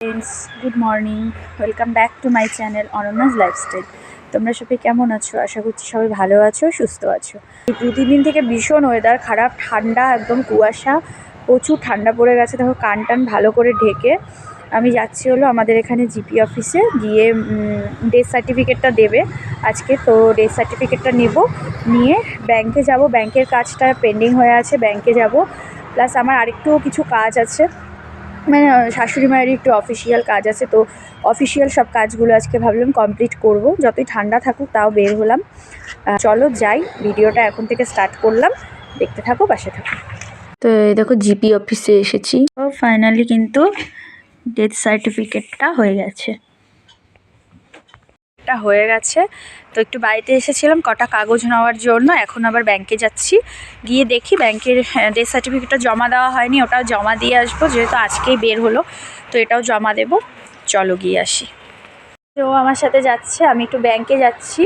Friends good morning welcome back to my channel Ananyas lifestyle তোমরা সবাই কেমন আছো? আশা করছি সবাই ভালো আছো, সুস্থ আছো। দু তিন দিন থেকে ভীষণ ওয়েদার খারাপ, ঠান্ডা, একদম কুয়াশা, প্রচুর ঠান্ডা পড়ে গেছে। দেখো, কান টান ভালো করে ঢেকে আমি যাচ্ছি হলো আমাদের এখানে জিপি অফিসে গিয়ে ডেথ সার্টিফিকেটটা দেবে। আজকে তো ডেথ সার্টিফিকেটটা নেব। নিয়ে ব্যাংকে যাব। ব্যাংকের কাজটা পেন্ডিং হয়ে আছে ব্যাংকে যাব। প্লাস আমার আরেকটু কিছু কাজ আছে। মানে শাশুড়ি মায়ের একটু অফিসিয়াল কাজ আছে তো অফিসিয়াল সব কাজগুলো আজকে ভাবলাম কমপ্লিট করব। যতই ঠান্ডা থাকুক তাও বের হলাম। চলো যাই ভিডিওটা এখন থেকে স্টার্ট করলাম। দেখতে থাকো পাশে থাকো। তো দেখো জিপি অফিসে এসেছি। ও ফাইনালি কিন্তু ডেথ সার্টিফিকেটটা হয়ে গেছে। এটা হয়ে গেছে। তো একটু বাড়িতে এসেছিলাম, কটা কাগজ নেওয়ার জন্য। এখন আবার ব্যাংকে যাচ্ছি। গিয়ে দেখি ব্যাংকের ডেথ সার্টিফিকেটটা জমা দেওয়া হয়নি, ওটাও জমা দিয়ে আসব। যেহেতু আজকেই বের হলো, তো এটাও জমা দেব। চলো গিয়ে আসি। তো আমার সাথে যাচ্ছে, আমি একটু ব্যাংকে যাচ্ছি।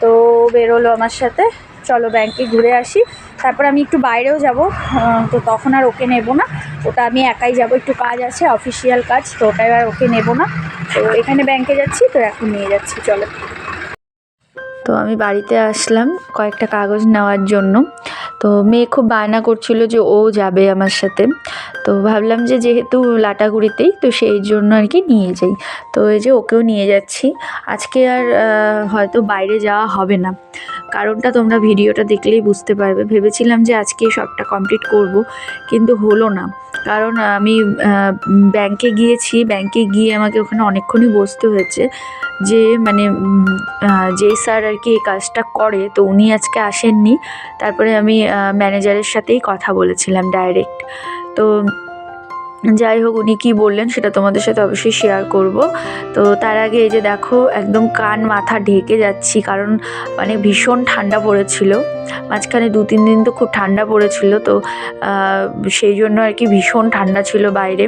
তো বেরোলো আমার সাথে। চলো ব্যাংকে ঘুরে আসি। তারপর আমি একটু বাইরেও যাব তো তখন আর ওকে নেব না। ওটা আমি একাই যাব, একটু কাজ আছে অফিসিয়াল কাজ, তো ওটাই আর ওকে নেব না। তো এখানে ব্যাংকে যাচ্ছি, তো এখন নিয়ে যাচ্ছি, চলো। তো আমি বাড়িতে আসলাম কয়েকটা কাগজ নেওয়ার জন্য। তো মেয়ে খুব বায়না করছিল যে ও যাবে আমার সাথে। তো ভাবলাম যে যেহেতু লাটাগুড়িতেই, তো সেই জন্য আর কি নিয়ে যাই। তো এই যে ওকেও নিয়ে যাচ্ছি। আজকে আর হয়তো বাইরে যাওয়া হবে না। কারণটা তোমরা ভিডিওটা দেখলেই বুঝতে পারবে। ভেবেছিলাম যে আজকে সবটা কমপ্লিট করব, কিন্তু হলো না। কারণ আমি ব্যাংকে গিয়েছি। ব্যাংকে গিয়ে আমাকে ওখানে অনেকক্ষণই বসতে হয়েছে। যে মানে যে স্যার আর কি এই কাজটা করে, তো উনি আজকে আসেননি। তারপরে আমি ম্যানেজারের সাথেই কথা বলেছিলাম ডাইরেক্ট তো যাই হোক, উনি কী বললেন সেটা তোমাদের সাথে অবশ্যই শেয়ার করব। তো তার আগে এই যে দেখো, একদম কান মাথা ঢেকে যাচ্ছি, কারণ মানে ভীষণ ঠান্ডা পড়েছিল। মাঝখানে দু, তিন দিন তো খুব ঠান্ডা পড়েছিল, তো সেই জন্য আর কি ভীষণ ঠান্ডা ছিল বাইরে।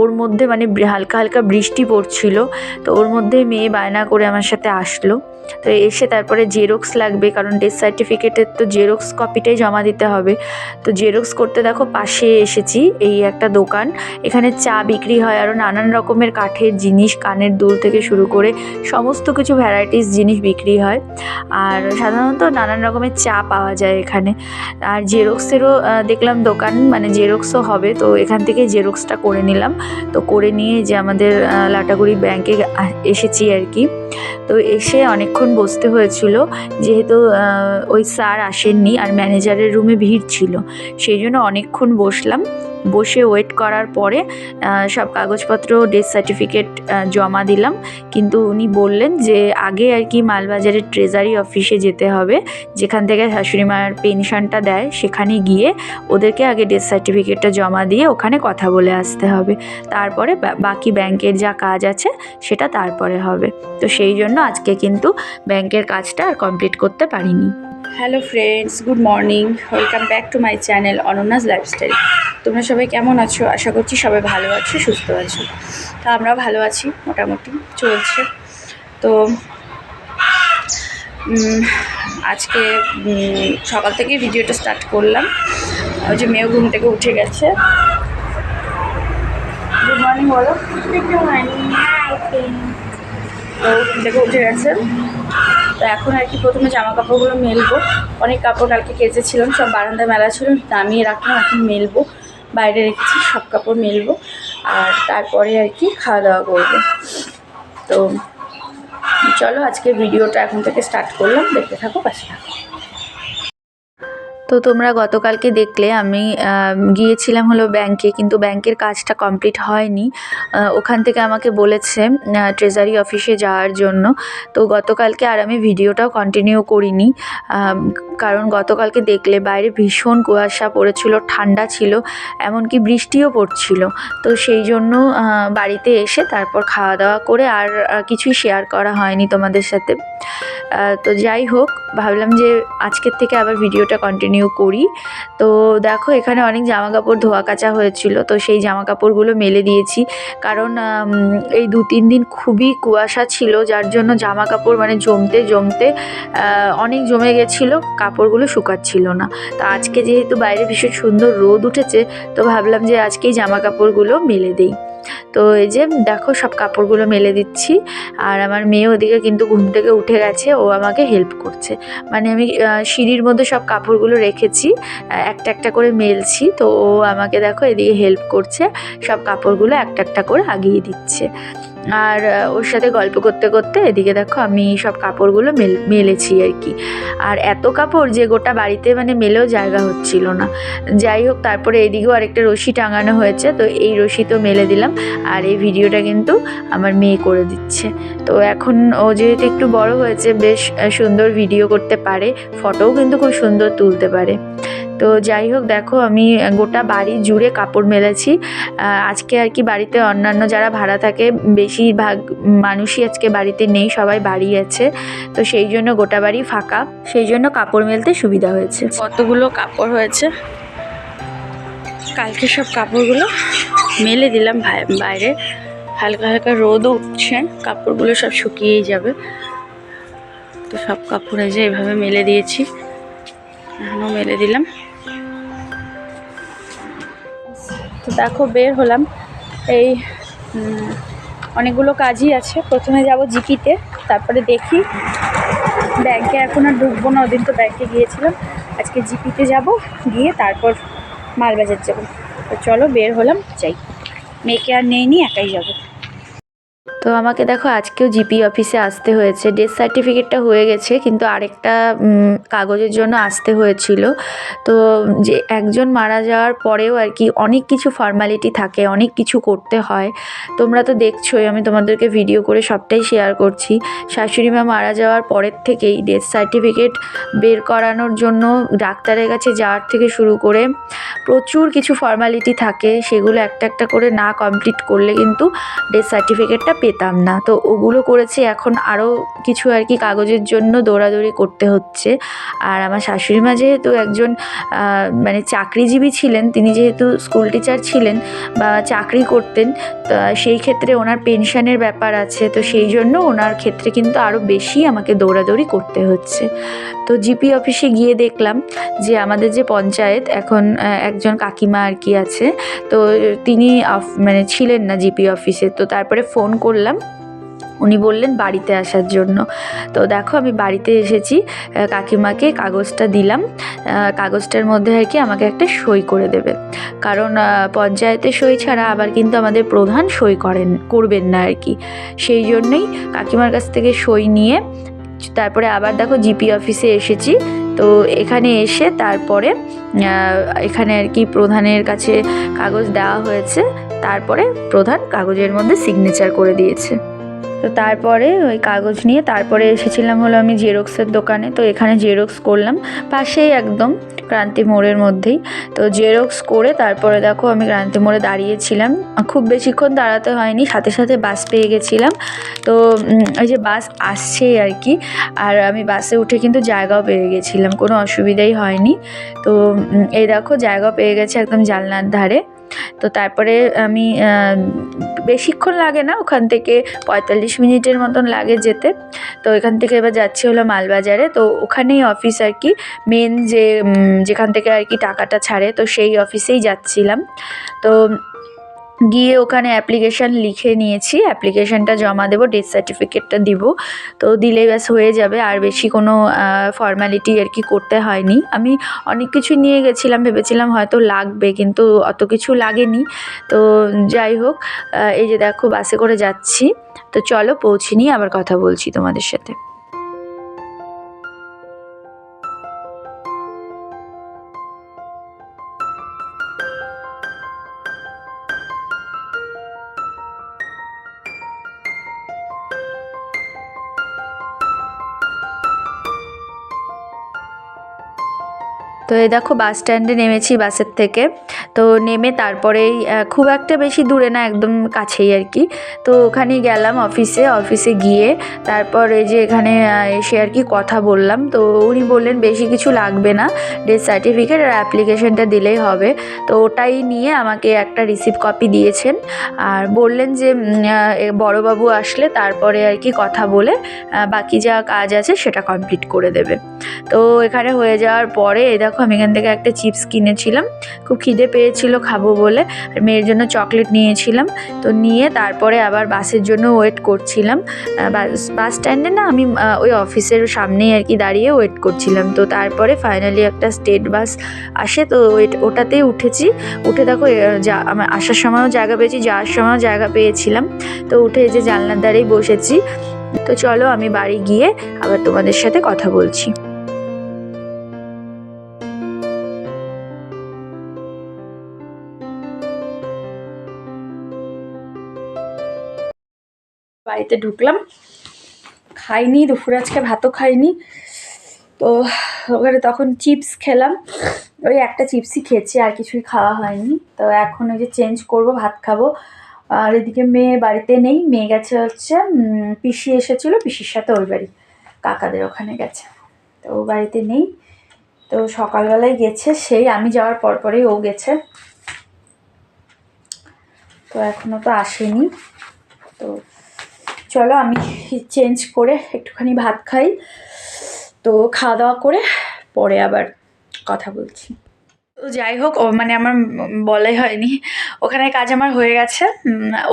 ওর মধ্যে মানে হালকা হালকা বৃষ্টি পড়ছিল, তো ওর মধ্যে মেয়ে বায়না করে আমার সাথে আসলো। তো এসে তারপরে জেরক্স লাগবে, কারণ ডেথ সার্টিফিকেটের তো জেরক্স কপিটাই জমা দিতে হবে। তো জেরক্স করতে দেখো পাশে এসেছি, এই একটা দোকান। এখানে চা বিক্রি হয় আরও নানান রকমের কাঠের জিনিস, কানের দুল থেকে শুরু করে সমস্ত কিছু ভ্যারাইটিস জিনিস বিক্রি হয়। আর সাধারণত নানান রকমের চা পাওয়া যায় এখানে। আর জেরক্সেরও দেখলাম দোকান মানে জেরক্সও হবে, তো এখান থেকে জেরক্সটা করে নিলাম। তো করে নিয়ে যে আমাদের লাটাগুড়ি ব্যাংকে এসেছি আর কি। তো এসে অনেকক্ষণ বসতে হয়েছিল, যেহেতু ওই স্যার আসেননি, আর ম্যানেজারের রুমে ভিড় ছিল। সেই জন্য অনেকক্ষণ বসলাম। বসে ওয়েট করার পরে সব কাগজপত্র ডেথ সার্টিফিকেট জমা দিলাম। কিন্তু উনি বললেন যে, আগে আর কি মালবাজারের ট্রেজারি অফিসে যেতে হবে। যেখান থেকে শাশুড়ি মায়ের পেনশনটা দেয়, সেখানে গিয়ে ওদেরকে আগে ডেথ সার্টিফিকেটটা জমা দিয়ে ওখানে কথা বলে আসতে হবে। তারপরে বাকি ব্যাংকের যা কাজ আছে, সেটা তারপরে হবে। তো সেই জন্য আজকে কিন্তু ব্যাংকের কাজটা আর কমপ্লিট করতে পারিনি। Hello friends good morning welcome back to my channel Ananyas lifestyle তোমরা সবাই কেমন আছো? আশা করছি সবাই ভালো আছো সুস্থ আছো। তা আমরা ভালো আছি মোটামুটি চলছে। তো আজকে সকাল থেকে ভিডিওটা স্টার্ট করলাম। ওই যে মেয়েও ঘুম থেকে উঠে গেছে। গুড মর্নিং বলো। তো ঘুম থেকে উঠে গেছে। তো এখন আর কি প্রথমে জামা কাপড়গুলো মেলবো। অনেক কাপড় কালকে কেচেছিলাম, সব বারান্দা মেলা ছিল নামিয়ে রাখলাম, এখন মেলবো। বাইরে রেখেছি, সব কাপড় মেলবো। আর তারপরে আর কি খাওয়া দাওয়া করব। তো চলো আজকে ভিডিওটা এখন থেকে স্টার্ট করলাম। দেখতে থাকো, পাশে থাকো। তো তোমরা গতকালকে দেখলে আমি গিয়েছিলাম হলো ব্যাংকে, কিন্তু ব্যাংকের কাজটা কমপ্লিট হয়নি। ওখান থেকে আমাকে বলেছে ট্রেজারি অফিসে যাওয়ার জন্য। তো গতকালকে আর আমি ভিডিওটাও কন্টিনিউ করিনি কারণ গতকালকে দেখলে বাইরে ভীষণ কুয়াশা পড়েছিল, ঠান্ডা ছিল, এমনকি বৃষ্টিও পড়ছিল। তো সেই জন্য বাড়িতে এসে তারপর খাওয়া দাওয়া করে আর কিছুই শেয়ার করা হয়নি তোমাদের সাথে। তো যাই হোক, ভাবলাম যে আজকের থেকে আবার ভিডিওটা কন্টিনিউ করি। তো দেখো, এখানে অনেক জামা কাপড় ধোয়া কাচা হয়েছিল, তো সেই জামা কাপড়গুলো মেলে দিয়েছি। কারণ এই দু, তিন দিন খুবই কুয়াশা ছিল, যার জন্য জামা কাপড় মানে জমতে জমতে অনেক জমে গেছিল, কাপড়গুলো শুকাচ্ছিল না। তো আজকে যেহেতু বাইরে ভীষণ সুন্দর রোদ উঠেছে, তো ভাবলাম যে আজকেই জামা কাপড়গুলো মেলে দেই। তো এই যে দেখো সব কাপড়গুলো মেলে দিচ্ছি। আর আমার মেয়ে ওদিকে কিন্তু ঘুম থেকে উঠে গেছে, ও আমাকে হেল্প করছে। মানে আমি সিঁড়ির মধ্যে সব কাপড়গুলো রেখেছি একটা একটা করে মেলছি। তো ও আমাকে দেখো এদিকে হেল্প করছে, সব কাপড়গুলো একটা একটা করে আগিয়ে দিচ্ছে। আর ওর সাথে গল্প করতে করতে এদিকে দেখো আমি সব কাপড়গুলো মেল, মেলেছি আর কি। আর এত কাপড় যে গোটা বাড়িতে মানে মেলেও জায়গা হচ্ছিল না। যাই হোক, তারপরে এদিকেও আরেকটা রশি টাঙানো হয়েছে, তো এই রশি তো মেলে দিলাম। আর এই ভিডিওটা কিন্তু আমার মেয়ে করে দিচ্ছে। তো এখন ও যেহেতু একটু বড় হয়েছে, বেশ সুন্দর ভিডিও করতে পারে ফটোও কিন্তু খুব সুন্দর তুলতে পারে। তো যাই হোক, দেখো আমি গোটা বাড়ি জুড়ে কাপড় মেলেছি। আজকে আর কি বাড়িতে অন্যান্য যারা ভাড়া থাকে, বেশিরভাগ মানুষই আজকে বাড়িতে নেই, সবাই বাড়ি আছে। তো সেই জন্য গোটা বাড়ি ফাঁকা, সেই জন্য কাপড় মেলতে সুবিধা হয়েছে। কতগুলো কাপড় হয়েছে? কালকে সব কাপড়গুলো মেলে দিলাম বাইরে। হালকা হালকা রোদও উঠছে, কাপড়গুলো সব শুকিয়েই যাবে। তো সব কাপড় এই যে এভাবে মেলে দিয়েছি। এখনও মেলে দিলাম। তো দেখো, বের হলাম। এই অনেকগুলো কাজই আছে। প্রথমে যাব জিপিতে, তারপরে দেখি। ব্যাংকে এখন আর ঢুকবো না, ওদিন তো ব্যাংকে গিয়েছিলাম। আজকে জিপিতে যাব, গিয়ে তারপর মালবাজার যাব। তো চলো, বের হলাম, যাই। মেয়েকে আর নেই নি একাই যাব। তো আমাকে দেখো, আজকেও জিপি অফিসে আসতে হয়েছে। ডেথ সার্টিফিকেটটা হয়ে গেছে, কিন্তু আরেকটা কাগজের জন্য আসতে হয়েছিল। তো যে একজন মারা যাওয়ার পরেও আর কি অনেক কিছু ফর্মালিটি থাকে, অনেক কিছু করতে হয়। তোমরা তো দেখছোই, আমি তোমাদেরকে ভিডিও করে সবটাই শেয়ার করছি। শাশুড়ি মা মারা যাওয়ার পরের থেকেই ডেথ সার্টিফিকেট বের করানোর জন্য ডাক্তারের কাছে যাওয়ার থেকে শুরু করে প্রচুর কিছু ফর্মালিটি থাকে। সেগুলো একটা একটা করে না কমপ্লিট করলে কিন্তু ডেথ সার্টিফিকেটটা পেতাম না। তো ওগুলো করেছি। এখন আরও কিছু আর কি কাগজের জন্য দৌড়াদৌড়ি করতে হচ্ছে। আর আমার শাশুড়ি মা যেহেতু একজন মানে চাকরিজীবী ছিলেন তিনি যেহেতু স্কুল টিচার ছিলেন বা চাকরি করতেন তা সেই ক্ষেত্রে ওনার পেনশনের ব্যাপার আছে। তো সেই জন্য ওনার ক্ষেত্রে কিন্তু আরও বেশি আমাকে দৌড়াদৌড়ি করতে হচ্ছে। তো জিপি অফিসে গিয়ে দেখলাম যে আমাদের যে পঞ্চায়েত এখন একজন কাকিমা আর কি আছে। তো তিনি মানে ছিলেন না জিপি অফিসে তো তারপরে ফোন করলাম। উনি বললেন বাড়িতে আসার জন্য। তো দেখো আমি বাড়িতে এসেছি। কাকিমাকে কাগজটা দিলাম। কাগজটার মধ্যে আর কি আমাকে একটা সই করে দেবে। কারণ আহ, পঞ্চায়েতের সই ছাড়া আবার কিন্তু আমাদের প্রধান সই করেন করবেন না আর কি। সেই জন্যই কাকিমার কাছ থেকে সই নিয়ে তারপরে আবার দেখো জিপি অফিসে এসেছি। তো এখানে এসে তারপরে এখানে আর কি প্রধানের কাছে কাগজ দেওয়া হয়েছে। তারপরে প্রধান কাগজের মধ্যে সিগনেচার করে দিয়েছে। তো তারপরে ওই কাগজ নিয়ে তারপরে এসেছিলাম হলো আমি জেরক্সের দোকানে। তো এখানে জেরক্স করলাম। পাশেই একদম ক্রান্তি মোড়ের মধ্যেই। তো জেরক্স করে তারপরে দেখো আমি ক্রান্তি মোড়ে দাঁড়িয়েছিলাম। খুব বেশিক্ষণ দাঁড়াতে হয়নি, সাথে সাথে বাস পেয়ে গেছিলাম। তো ওই যে বাস আসছেই আর কি। আর আমি বাসে উঠে কিন্তু জায়গাও পেয়ে গেছিলাম, কোনো অসুবিধাই হয়নি। তো এই দেখো জায়গা পেয়ে গেছে একদম জানলার ধারে। তো তারপরে আমি বেশিক্ষণ লাগে না, ওখান থেকে পঁয়তাল্লিশ মিনিটের মতন লাগে যেতে। তো এখান থেকে এবার যাচ্ছি হলো মালবাজারে। তো ওখানেই অফিস আর কি মেন যে যেখান থেকে আর কি টাকাটা ছাড়ে, তো সেই অফিসেই যাচ্ছিলাম। তো গিয়ে ওখানে অ্যাপ্লিকেশান লিখে নিয়েছি। অ্যাপ্লিকেশানটা জমা দেবো ডেথ সার্টিফিকেটটা দিব। তো দিলেই ব্যাস হয়ে যাবে, আর বেশি কোনো ফর্ম্যালিটি আর কি করতে হয়নি। আমি অনেক কিছু নিয়ে গেছিলাম, ভেবেছিলাম হয়তো লাগবে, কিন্তু অত কিছু লাগেনি। তো যাই হোক এই যে দেখো, বাসে করে যাচ্ছি। তো চলো, পৌঁছে নিয়ে আবার কথা বলছি তোমাদের সাথে। তো এই দেখো বাস স্ট্যান্ডে নেমেছি বাসের থেকে। তো নেমে তারপরেই খুব একটা বেশি দূরে না, একদম কাছেই আর কি। তো ওখানে গেলাম অফিসে অফিসে গিয়ে তারপর যে এখানে এসে আর কি কথা বললাম। তো উনি বললেন, বেশি কিছু লাগবে না ডেথ সার্টিফিকেট আর অ্যাপ্লিকেশনটা দিলেই হবে। তো ওটাই নিয়ে আমাকে একটা রিসিভ কপি দিয়েছেন। আর বললেন যে বড়োবাবু আসলে তারপরে আর কি কথা বলে বাকি যা কাজ আছে সেটা কমপ্লিট করে দেবে। তো এখানে হয়ে যাওয়ার পরে দেখো দেখো, আমি এখান থেকে একটা চিপস কিনেছিলাম। খুব খিদে পেয়েছিল খাব বলে। আর মেয়ের জন্য চকলেট নিয়েছিলাম। তো নিয়ে তারপরে আবার বাসের জন্য ওয়েট করছিলাম। বাস স্ট্যান্ডে না আমি ওই অফিসের সামনেই আর কি দাঁড়িয়ে ওয়েট করছিলাম। তো তারপরে ফাইনালি একটা স্টেট বাস আসে। তো ওটাতেই উঠেছি। উঠে দেখো যা আমার আসার সময়ও জায়গা পেয়েছি, যাওয়ার সময়ও জায়গা পেয়েছিলাম। তো উঠে যে জানলার দ্বারেই বসেছি। তো চলো আমি বাড়ি গিয়ে আবার তোমাদের সাথে কথা বলছি। বাড়িতে ঢুকলাম। খাইনি, দুপুরে আজকে ভাতও খাইনি। তো ওখানে তখন চিপস খেলাম। ওই একটা চিপসই খেয়েছি, আর কিছুই খাওয়া হয়নি। তো এখন ওই যে চেঞ্জ করব, ভাত খাব। আর এদিকে মেয়ে বাড়িতে নেই, মেয়ে গেছে হচ্ছে পিসি এসেছিল, পিসির সাথে ওই বাড়ি। কাকাদের ওখানে গেছে। তো ও বাড়িতে নেই। তো সকালবেলায় গেছে, সেই আমি যাওয়ার পর পরেই ও গেছে। তো এখনও তো আসেনি। তো চলো আমি চেঞ্জ করে একটুখানি ভাত খাই। তো খাওয়া দাওয়া করে পরে আবার কথা বলছি। তো যাই হোক মানে আমার বলাই হয়নি। ওখানে কাজ আমার হয়ে গেছে।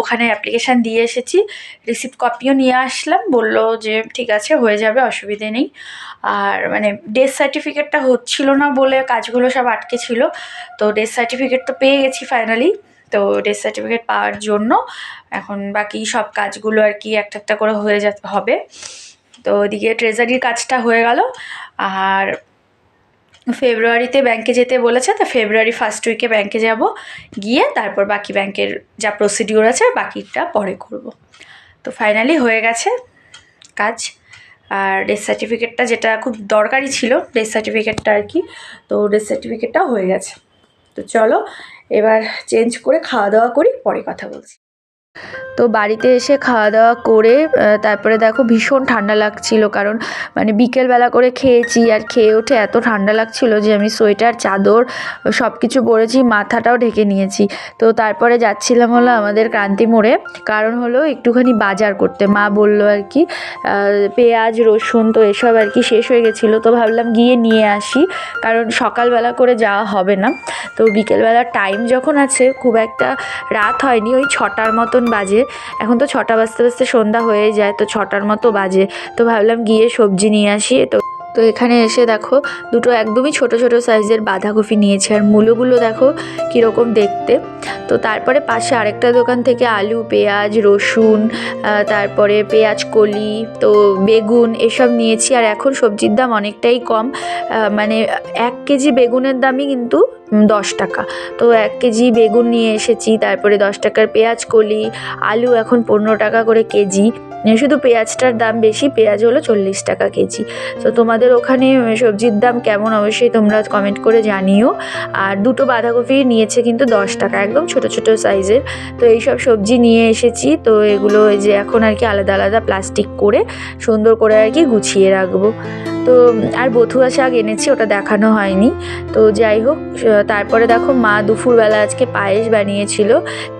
ওখানে অ্যাপ্লিকেশান দিয়ে এসেছি। রিসিপ্ট কপিও নিয়ে আসলাম। বলল যে ঠিক আছে, হয়ে যাবে, অসুবিধে নেই। আর মানে ডেথ সার্টিফিকেটটা হচ্ছিল না বলে কাজগুলো সব আটকে ছিল। তো ডেথ সার্টিফিকেট তো পেয়ে গেছি ফাইনালি তো ডেথ সার্টিফিকেট পাওয়ার জন্য। এখন বাকি সব কাজগুলো আর কি একটা একটা করে হয়ে যা, হবে। তো ওদিকে ট্রেজারির কাজটা হয়ে গেল। আর ফেব্রুয়ারিতে ব্যাংকে যেতে বলেছে, তো ফেব্রুয়ারি ফার্স্ট উইকে ব্যাংকে যাব। গিয়ে তারপর বাকি ব্যাংকের যা প্রসিডিওর আছে, বাকিটা পরে করব। তো ফাইনালি হয়ে গেছে কাজ। আর ডেথ সার্টিফিকেটটা যেটা খুব দরকারি ছিল ডেথ সার্টিফিকেটটা আর কি, তো ডেথ সার্টিফিকেটটাও হয়ে গেছে। তো চলো এবার চেঞ্জ করে খাওয়া দাওয়া করি পরে কথা বলছি। তো বাড়িতে এসে খাওয়া দাওয়া করে তারপরে দেখো ভীষণ ঠান্ডা লাগছিল, কারণ মানে বিকেলবেলা করে খেয়েছি আর খেয়ে উঠে এত ঠান্ডা লাগছিল যে আমি সোয়েটার, চাদর সব কিছু পরেছি, মাথাটাও ঢেকে নিয়েছি। তো তারপরে যাচ্ছিলাম হলো আমাদের ক্রান্তি মোড়ে, কারণ হলো একটুখানি বাজার করতে। মা বলল আর কি পেঁয়াজ, রসুন তো এসব আর কি শেষ হয়ে গেছিল, তো ভাবলাম গিয়ে নিয়ে আসি, কারণ সকালবেলা করে যাওয়া হবে না। তো বিকেলবেলা টাইম যখন আছে, খুব একটা রাত হয়নি, ওই ছটার মতন বাজে। এখন তো ছটা বাজতে বাজতে সন্ধ্যা হয়ে যায়, তো ছটার মতো বাজে। তো ভাবলাম গিয়ে সবজি নিয়ে আসি, তো তো এখানে এসে দেখো দুটো একদমই ছোট ছোট সাইজের বাঁধাকপি নিয়েছি। আর মূলোগুলো দেখো কীরকম দেখতে। তো তারপরে পাশে আরেকটা দোকান থেকে আলু, পেঁয়াজ, রসুন তারপরে পেঁয়াজ, কলি, তো বেগুন এসব নিয়েছি। আর এখন সবজির দাম অনেকটাই কম। মানে এক কেজি বেগুনের দামই কিন্তু দশ টাকা। তো এক কেজি বেগুন নিয়ে এসেছি, তারপরে দশ টাকার পেঁয়াজ, কলি, আলু এখন পনেরো টাকা করে কেজি। শুধু পেঁয়াজটার দাম বেশি, পেঁয়াজ হলো চল্লিশ টাকা কেজি। তো তোমাদের ওখানে সবজির দাম কেমন? অবশ্যই তোমরা কমেন্ট করে জানিও। আর দুটো বাঁধাকপি নিয়েছে কিন্তু দশ টাকা, একদম ছোট ছোট সাইজের তো এইসব সবজি নিয়ে এসেছি। তো এগুলো যে এখন আর কি আলাদা আলাদা প্লাস্টিক করে সুন্দর করে আর কি গুছিয়ে রাখব। তো আর বথুয়া শাক এনেছি ওটা দেখানো হয়নি। তো যাই হোক তারপরে দেখো মা দুপুরবেলা আজকে পায়েস বানিয়েছিল।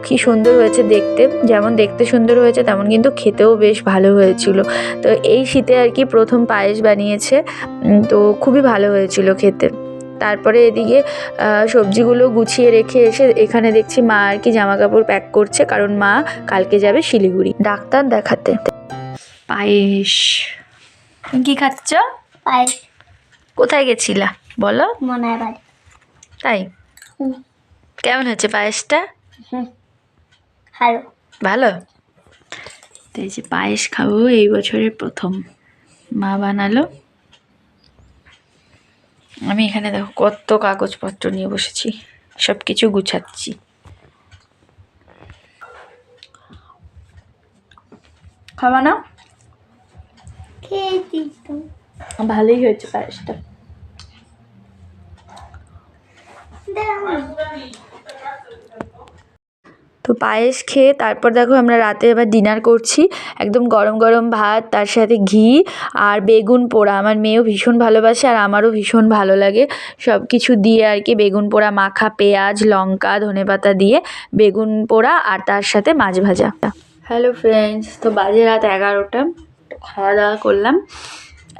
কি সুন্দর হয়েছে দেখতে যেমন দেখতে সুন্দর হয়েছে তেমন কিন্তু খেতেও বেশ ভালো হয়েছিল। তো এই শীতে আর কি প্রথম পায়েস বানিয়েছে তো খুবই ভালো হয়েছিল খেতে। তারপরে এদিকে সবজিগুলো গুছিয়ে রেখে এসে এখানে দেখছি মা আর কি জামা কাপড় প্যাক করছে কারণ মা কালকে যাবে শিলিগুড়ি। ডাক্তার দেখাতে। পায়েস। কি খাচ্ছ? কোথায় গেছিলা? বলো। মনার বাড়ি। তাই? হুম। কেমন হয়েছে পায়েসটা? হুম। ভালো। ভালো? তো এই যে পায়েস খাব এই বছরের প্রথম। মা বানালো। আমি এখানে দেখো কত কাগজপত্র নিয়ে বসেছি। সব কিছু গুছাচ্ছি। খাবা না? খেয়েছি তো। ভালোই হয়েছে পায়েসটা। তো পায়েস খেয়ে তারপর দেখো আমরা রাতে এবার ডিনার করছি। একদম গরম গরম ভাত, তার সাথে ঘি আর বেগুন পোড়া। আমার মেয়েও ভীষণ ভালোবাসে আর আমারও ভীষণ ভালো লাগে। সব কিছু দিয়ে আর কি বেগুন পোড়া, মাখা, পেঁয়াজ, লঙ্কা ধনেপাতা দিয়ে বেগুন পোড়া আর তার সাথে মাছ ভাজা। হ্যালো ফ্রেন্ডস তো বাজে রাত এগারোটা। খাওয়া দাওয়া করলাম।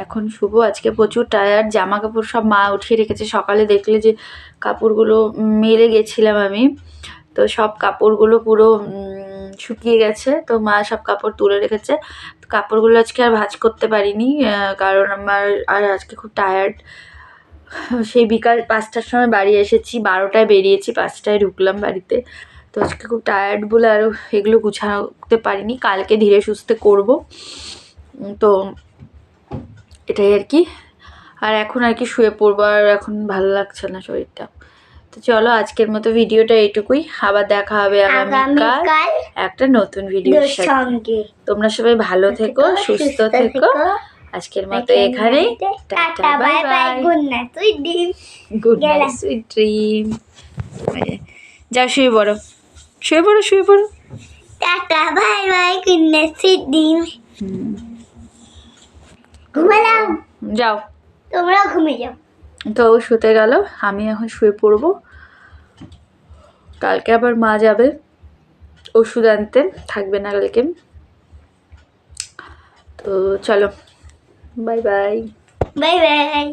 এখন শুভ, আজকে প্রচুর টায়ার্ড জামা কাপড় সব মা উঠিয়ে রেখেছে। সকালে দেখলে যে কাপড়গুলো মেলে গেছিলাম আমি, তো সব কাপড়গুলো পুরো শুকিয়ে গেছে, তো মা সব কাপড় তুলে রেখেছে। তো কাপড়গুলো আজকে আর ভাঁজ করতে পারিনি কারণ আমার আর আজকে খুব টায়ার্ড সেই বিকাল পাঁচটার সময় বাড়ি এসেছি, বারোটায় বেরিয়েছি, পাঁচটায় ঢুকলাম বাড়িতে। তো আজকে খুব টায়ার্ড বলে আরও এগুলো গুছাতে পারিনি, কালকে ধীরে সুস্থে করব। তো এটাই আর কি। আর এখন আর কি শুয়ে পড়ব আর এখন ভালো লাগছে না শরীরটা। তো চলো আজকের মতো ভিডিওটা এইটুকুই। আবার দেখা হবে আগামীকাল একটা নতুন ভিডিওর সাথে। সঙ্গে। তোমরা সবাই ভালো থেকো সুস্থ থেকো। আজকের মতো এখানেই tata bye bye good night তুই ডিম গুড নাইট সুইট ড্রিম যাও শুয়ে পড়ো। শুয়ে পড়ো শুয়ে পড়ো। Tata bye bye good night ডিম হুম, ঘুমালাম। যাও। তোমরাও ঘুমিয়ে যাও। তো ও শুতে গেল আমি এখন শুয়ে পড়ব। কালকে আবার মা যাবে ওষুধ আনতে থাকবে না কালকে। তো চলো বাই বাই। Bye bye.